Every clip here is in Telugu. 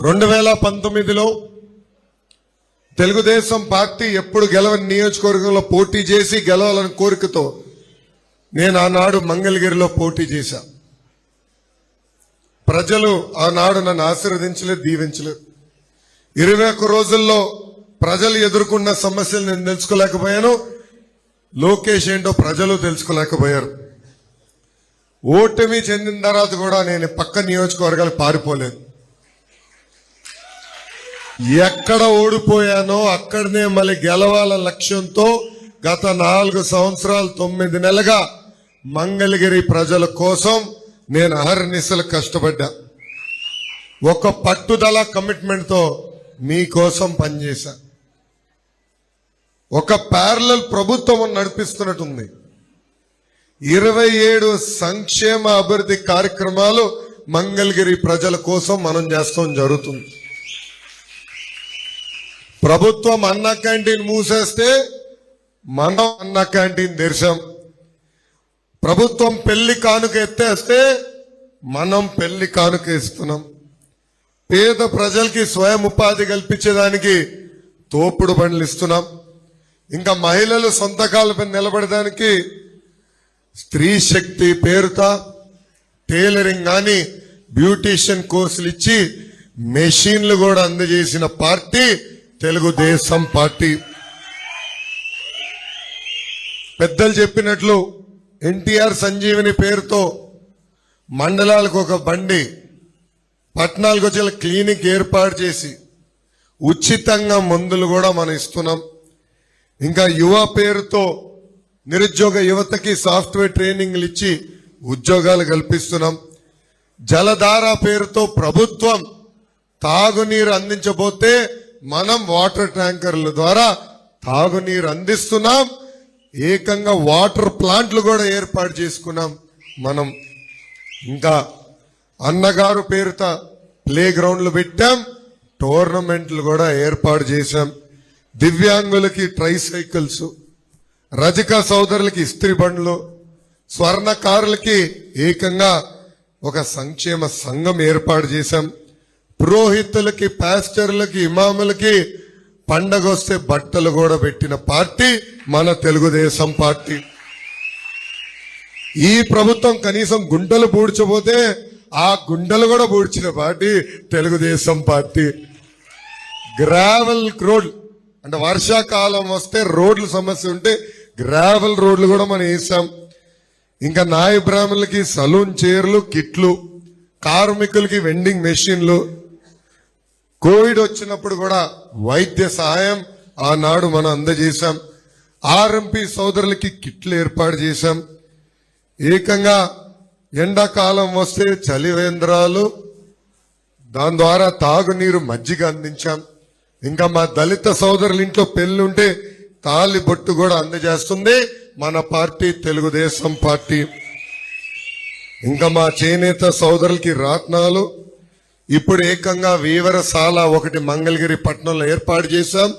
రెండు వేల పంతొమ్మిదిలో తెలుగుదేశం పార్టీ ఎప్పుడు గెలవని నియోజకవర్గంలో పోటీ చేసి గెలవాలని కోరికతో నేను ఆనాడు మంగళగిరిలో పోటీ చేశా. ప్రజలు ఆనాడు నన్ను ఆశీర్వదించలేదు దీవించలేదు. ఇరవై ఒక్క రోజుల్లో ప్రజలు ఎదుర్కొన్న సమస్యలు నేను తెలుసుకోలేకపోయాను. లోకేష్ ఏంటో ప్రజలు తెలుసుకోలేకపోయారు. ఓటమి చెందిన తర్వాత కూడా నేను పక్క నియోజకవర్గాలు పారిపోలేదు. ఎక్కడ ఓడిపోయానో అక్కడనే మళ్ళీ గెలవాల లక్ష్యంతో గత నాలుగు సంవత్సరాలు తొమ్మిది నెలగా మంగళగిరి ప్రజల కోసం నేను అహర్నిశలు కష్టపడ్డా. ఒక పట్టుదల కమిట్మెంట్తో మీకోసం పనిచేశా. ఒక ప్యారలల్ ప్రభుత్వం నడిపిస్తున్నట్టుంది. ఇరవై ఏడు సంక్షేమ అభివృద్ధి కార్యక్రమాలు మంగళగిరి ప్రజల కోసం మనం చేస్తాం జరుగుతుంది. ప్రభుత్వం అన్న క్యాంటీన్ మూసేస్తే మనం అన్న క్యాంటీన్ తెరిచాం. ప్రభుత్వం పెళ్ళి కానుక ఎత్తేస్తే మనం పెళ్ళి కానుక ఇస్తున్నాం. పేద ప్రజలకి స్వయం ఉపాధి కల్పించేదానికి తోపుడు బండ్లు ఇస్తున్నాం. ఇంకా మహిళలు సొంత కాళ్ళపై నిలబడడానికి స్త్రీ శక్తి పేరుత టైలరింగ్ కానీ బ్యూటీషియన్ కోర్సులు ఇచ్చి మెషిన్లు కూడా అందజేసిన పార్టీ తెలుగుదేశం పార్టీ. పెద్దలు చెప్పినట్లు ఎన్టీఆర్ సంజీవిని పేరుతో మండలాలకు ఒక బండి పట్టణాలకు వచ్చే క్లినిక్ ఏర్పాటు చేసి ఉచితంగా మందులు కూడా మనం ఇస్తున్నాం. ఇంకా యువ పేరుతో నిరుద్యోగ యువతకి సాఫ్ట్వేర్ ట్రైనింగ్లు ఇచ్చి ఉద్యోగాలు కల్పిస్తున్నాం. జలధార పేరుతో ప్రభుత్వం తాగునీరు అందించబోతే మనం వాటర్ ట్యాంకర్ల ద్వారా తాగునీరు అందిస్తున్నాం. ఏకంగా వాటర్ ప్లాంట్లు కూడా ఏర్పాటు చేసుకున్నాం. మనం ఇంకా అన్నగారు పేరుతో ప్లే గ్రౌండ్లు పెట్టాం. టోర్నమెంట్లు కూడా ఏర్పాటు చేశాం. దివ్యాంగులకి ట్రై సైకిల్స్ రజక సోదరులకి ఇస్త్రీ బండ్లు స్వర్ణకారులకి ఏకంగా ఒక సంక్షేమ సంఘం ఏర్పాటు చేశాం. పురోహితులకి పాస్టర్లకి ఇమాములకి పండగ వస్తే బట్టలు కూడా పెట్టిన పార్టీ మన తెలుగుదేశం పార్టీ. ఈ ప్రభుత్వం కనీసం గుండెలు పూడ్చబోతే ఆ గుండెలు కూడా పూడ్చిన party Telugudesam party. Gravel road అంటే వర్షాకాలం వస్తే రోడ్ల సమస్య ఉంటే గ్రావెల్ రోడ్లు కూడా మనం వేసాం. ఇంకా నాయ బ్రాహ్మణులకి సలూన్ చైర్లు కిట్లు కార్మికులకి వెండింగ్ మెషిన్లు కోవిడ్ వచ్చినప్పుడు కూడా వైద్య సహాయం ఆనాడు మనం అందజేశాం. ఆర్ఎంపీ సోదరులకి కిట్లు ఏర్పాటు చేశాం. ఏకంగా ఎండాకాలం వస్తే చలివేంద్రాలు దాని ద్వారా తాగునీరు మజ్జిగ అందించాం. ఇంకా మా దళిత సోదరుల ఇంట్లో పెళ్ళుంటే తాలి బొట్టు కూడా అందజేస్తుంది మన పార్టీ తెలుగుదేశం పార్టీ. ఇంకా మా చేనేత సోదరులకి రాట్నాలు ఇప్పుడు ఏకంగా వీవరశాల ఒకటి మంగళగిరి పట్టణంలో ఏర్పాటు చేశాం.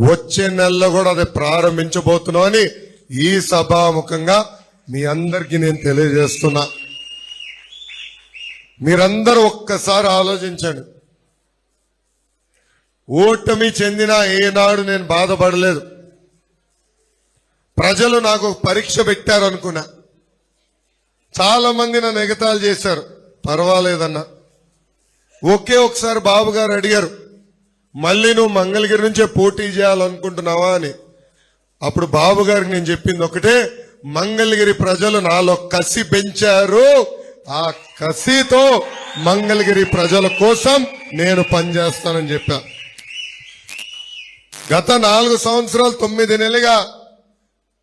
వచ్చే నెలలో కూడా అది ప్రారంభించబోతున్నాం అని ఈ సభాముఖంగా మీ అందరికీ నేను తెలియజేస్తున్నా. మీరందరూ ఒక్కసారి ఆలోచించండి. ఓటమి చెందిన ఏనాడు నేను బాధపడలేదు. ప్రజలు నాకు పరీక్ష పెట్టారు అనుకున్నా చాలా మంది నన్ను ఎగతాలు చేశారు. పర్వాలేదన్నా. ఒకే ఒకసారి బాబు గారు అడిగారు మళ్ళీ నువ్వు మంగళగిరి నుంచే పోటీ చేయాలనుకుంటున్నావా? అని. అప్పుడు బాబు గారికి నేను చెప్పింది ఒకటే మంగళగిరి ప్రజలు నాలో కసి పెంచారు. ఆ కసితో మంగళగిరి ప్రజల కోసం నేను పనిచేస్తానని చెప్పా. గత నాలుగు సంవత్సరాలు తొమ్మిది నెలలుగా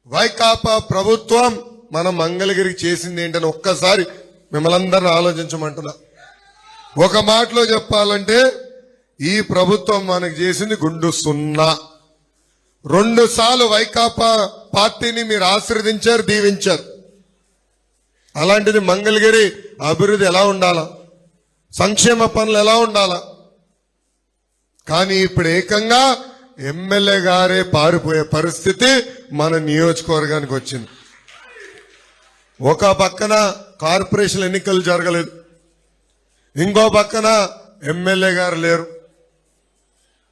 వైకాపా ప్రభుత్వం మన మంగళగిరికి చేసింది ఏంటని ఒక్కసారి మిమ్మల్ని అందరిని ఆలోచించమంటున్నా. ఒక మాటలో చెప్పాలంటే ఈ ప్రభుత్వం మనకు చేసింది గుండు సున్నా. రెండు సార్లు వైకాపా పార్టీని మీరు ఆశీర్వదించారు దీవించారు. అలాంటిది మంగళగిరి అభివృద్ధి ఎలా ఉండాలా? సంక్షేమ పనులు ఎలా ఉండాలా? కానీ ఇప్పుడు ఏకంగా ఎమ్మెల్యే గారే పారిపోయే పరిస్థితి మన నియోజకవర్గానికి వచ్చింది. ఒక పక్కన కార్పొరేషన్ ఎన్నికలు జరగలేదు. ఇంకో పక్కన ఎమ్మెల్యే గారు లేరు.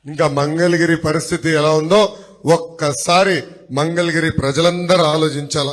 ఇంకా మంగళగిరి పరిస్థితి ఎలా ఉందో ఒక్కసారి మంగళగిరి ప్రజలందరూ ఆలోచించాల?